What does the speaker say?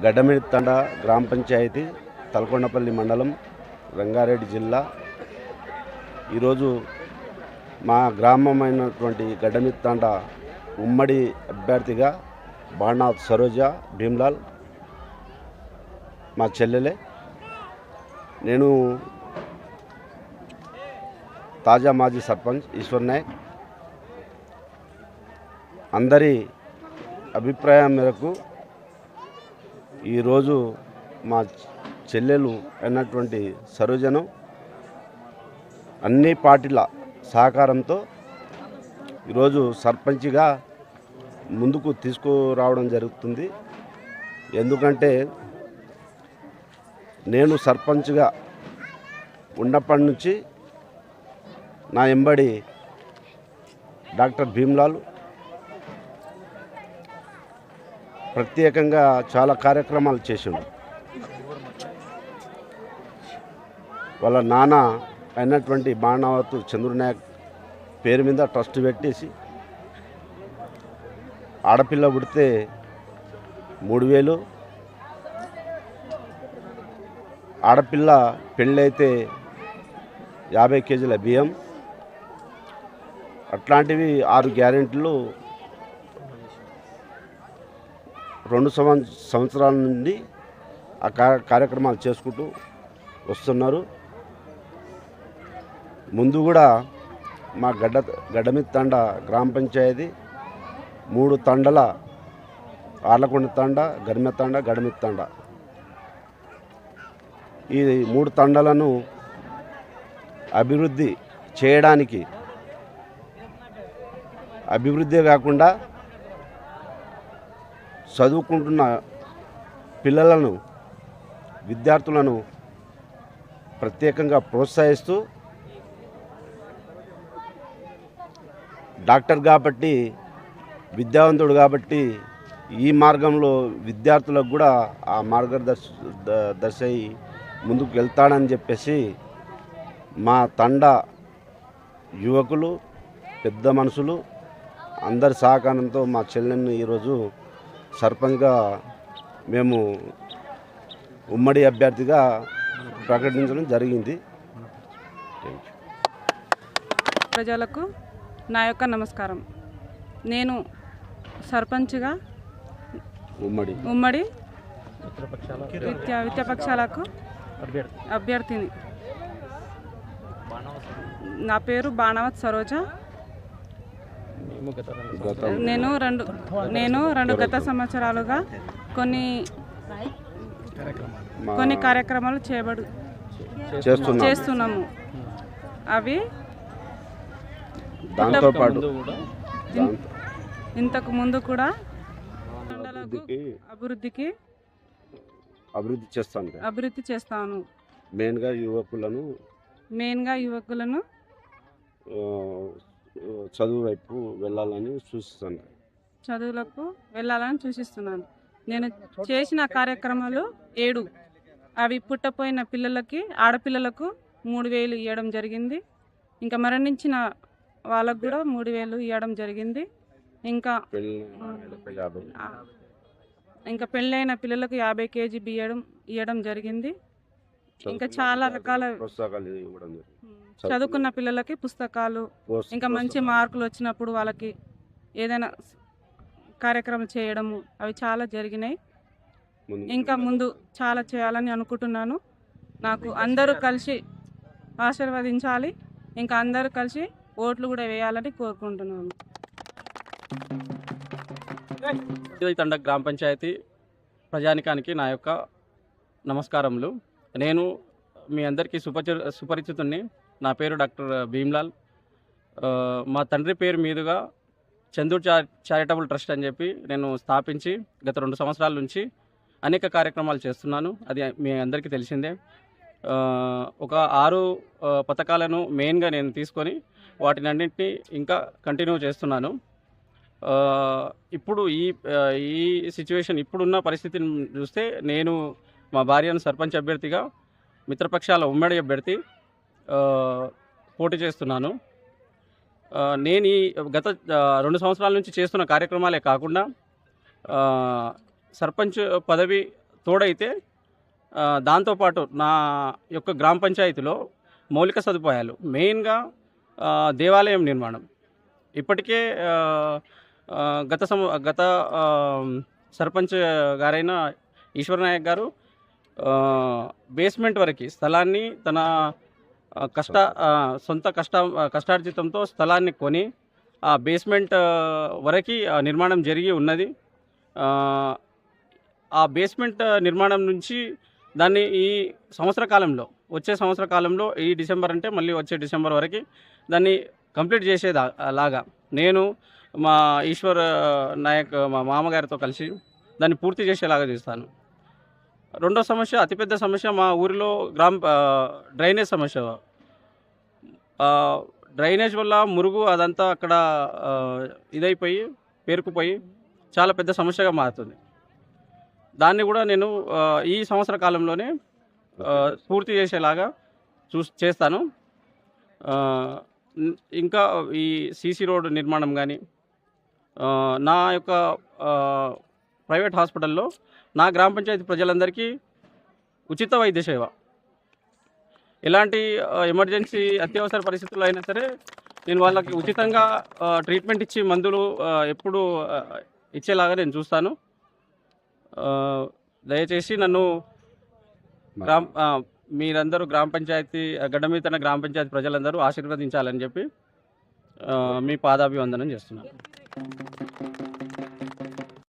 గడ్డమిడితండ గ్రామ పంచాయతీ తలకొండపల్లి మండలం రంగారెడ్డి జిల్లా. ఈరోజు మా గ్రామమైనటువంటి గడ్డమిత్తాండ ఉమ్మడి అభ్యర్థిగా బాణాథ్ సరోజ భీమ్లాల్ మా చెల్లెలే. నేను తాజా మాజీ సర్పంచ్ ఈశ్వర్ నాయక్. అందరి అభిప్రాయం మేరకు ఈరోజు మా చెల్లెలు అయినటువంటి సరోజను అన్ని పార్టీల సహకారంతో ఈరోజు సర్పంచ్గా ముందుకు తీసుకురావడం జరుగుతుంది. ఎందుకంటే నేను సర్పంచ్గా ఉన్నప్పటి నుంచి నా ఎంబడి డాక్టర్ భీమ్లాల్ ప్రత్యేకంగా చాలా కార్యక్రమాలు చేసిండు. వాళ్ళ నాన్న అయినటువంటి బాణావతు చంద్రనాయక్ పేరు మీద ట్రస్ట్ పెట్టేసి ఆడపిల్ల పుడితే మూడు వేలు ఆడపిల్ల పెళ్ళైతే యాభై కేజీల బియ్యం అట్లాంటివి ఆరు గ్యారెంటీలు రెండు సంవ- సంవత్సరాల నుండి ఆ కార్య కార్యక్రమాలు చేసుకుంటూ వస్తున్నారు. ముందు కూడా మా గడ్డ గడ్డమి తండ గ్రామ పంచాయతీ మూడు తండల ఆర్లకొండ తండ గరిమె తండ తండ. ఈ మూడు తండలను అభివృద్ధి చేయడానికి అభివృద్ధి కాకుండా చదువుకుంటున్న పిల్లలను విద్యార్థులను ప్రత్యేకంగా ప్రోత్సహిస్తూ డాక్టర్ కాబట్టి విద్యావంతుడు కాబట్టి ఈ మార్గంలో విద్యార్థులకు కూడా ఆ మార్గదర్శ దశ ముందుకు వెళ్తాడని చెప్పేసి మా తండ యువకులు పెద్ద మనుషులు అందరి సహకారంతో మా చెల్లెని ఈరోజు సర్పంచ్గా మేము ఉమ్మడి అభ్యర్థిగా ప్రకటించడం జరిగింది. ప్రజలకు నా యొక్క నమస్కారం. నేను సర్పంచ్గా ఉమ్మడి. ఉమ్మడి విద్యా విద్యాపక్షాలకు అభ్యర్థిని. నా పేరు బాణవత్ సరోజ. నేను రెండు నేను రెండు గత సంవత్సరాలుగా కొన్ని కొన్ని కార్యక్రమాలు చేయబడు చేస్తున్నాం చేస్తున్నాము. అవి ఇంతకు ముందు కూడా అభివృద్ధికి అభివృద్ధికి అభివృద్ధి చేస్తాను అభివృద్ధి చేస్తాను. మెయిన్గా యువకులను మెయిన్గా యువకులను ఆ, చదువు వైపు వెళ్ళాలని సూచిస్తాను చదువులకు వెళ్ళాలని సూచిస్తున్నాను. నేను చేసిన కార్యక్రమాలు ఏడు. అవి పుట్టపోయిన పిల్లలకి ఆడపిల్లలకు మూడు వేలు ఇవ్వడం జరిగింది. ఇంకా మరణించిన వాళ్ళకు కూడా మూడు వేలు ఇవ్వడం జరిగింది. ఇంకా ఇంకా పెళ్ళైన పిల్లలకు యాభై కేజీ బియ్యడం ఇవ్వడం జరిగింది. ఇంకా చాలా రకాల చదువుకున్న. పిల్లలకి పుస్తకాలు ఇంకా మంచి మార్కులు వచ్చినప్పుడు వాళ్ళకి ఏదైనా కార్యక్రమం చేయడము అవి చాలా జరిగినాయి. ఇంకా ముందు చాలా చేయాలని అనుకుంటున్నాను. నాకు అందరూ కలిసి ఆశీర్వదించాలి. ఇంకా అందరూ కలిసి ఓట్లు కూడా వేయాలని కోరుకుంటున్నాను. ఇది తండ గ్రామ పంచాయతీ ప్రజానికానికి నా యొక్క నమస్కారములు. నేను మీ అందరికీ సుపరి సుపరిచితుణ్ణి నా పేరు డాక్టర్ భీమ్లాల్. మా తండ్రి పేరు మీదుగా చందూర్ చా చారిటబుల్ ట్రస్ట్ అని చెప్పి నేను స్థాపించి గత రెండు సంవత్సరాల నుంచి అనేక కార్యక్రమాలు చేస్తున్నాను. అది మీ అందరికీ తెలిసిందే. ఒక ఆరు పథకాలను మెయిన్గా నేను తీసుకొని వాటిని అన్నింటినీ ఇంకా కంటిన్యూ చేస్తున్నాను. ఇప్పుడు ఈ ఈ సిచ్యువేషన్ ఇప్పుడున్న పరిస్థితిని చూస్తే నేను మా భార్యను సర్పంచ్ అభ్యర్థిగా మిత్రపక్షాల ఉమ్మడి అభ్యర్థి పోటీ చేస్తున్నాను. నేను ఈ గత రెండు సంవత్సరాల నుంచి చేస్తున్న కార్యక్రమాలే కాకుండా సర్పంచ్ పదవి తోడైతే దాంతోపాటు నా యొక్క గ్రామ పంచాయతీలో మౌలిక సదుపాయాలు మెయిన్గా దేవాలయం నిర్మాణం. ఇప్పటికే గత సమ గత సర్పంచ్ గారైన ఈశ్వరనాయక్ గారు బేస్మెంట్ వరకు స్థలాన్ని తన కష్ట సొంత కష్ట కష్టార్జితంతో స్థలాన్ని కొని ఆ బేస్మెంట్ వరకు నిర్మాణం జరిగి ఉన్నది. ఆ, ఆ బేస్మెంట్ నిర్మాణం నుంచి దాన్ని ఈ సంవత్సర కాలంలో వచ్చే సంవత్సర కాలంలో ఈ డిసెంబర్ అంటే మళ్ళీ వచ్చే డిసెంబర్ వరకు దాన్ని కంప్లీట్ చేసేదా లాగా. నేను మా ఈశ్వర్ నాయక్ మా మామగారితో కలిసి దాన్ని పూర్తి చేసేలాగా చేస్తాను. రెండో సమస్య అతిపెద్ద సమస్య మా ఊరిలో గ్రామ డ్రైనేజ్ సమస్య. డ్రైనేజ్ వల్ల మురుగు అదంతా అక్కడ ఇదైపోయి పేరుకుపోయి చాలా పెద్ద సమస్యగా మారుతుంది. దాన్ని కూడా నేను ఈ సంవత్సర కాలంలోనే పూర్తి చేసేలాగా చూ చేస్తాను. ఇంకా ఈ సీసీ రోడ్ నిర్మాణం కానీ నా యొక్క ప్రైవేట్ హాస్పిటల్లో నా గ్రామ పంచాయతీ ప్రజలందరికీ ఉచిత వైద్య సేవ. ఎలాంటి ఎమర్జెన్సీ అత్యవసర పరిస్థితుల్లో అయినా సరే నేను వాళ్ళకి ఉచితంగా ట్రీట్మెంట్ ఇచ్చి మందులు ఎప్పుడు ఇచ్చేలాగా నేను చూస్తాను. దయచేసి నన్ను గ్రామ మీరందరూ గ్రామ పంచాయతీ గడ్డమీతన గ్రామ పంచాయతీ ప్రజలందరూ ఆశీర్వదించాలని చెప్పి మీ పాదాభివందనం చేస్తున్నాను.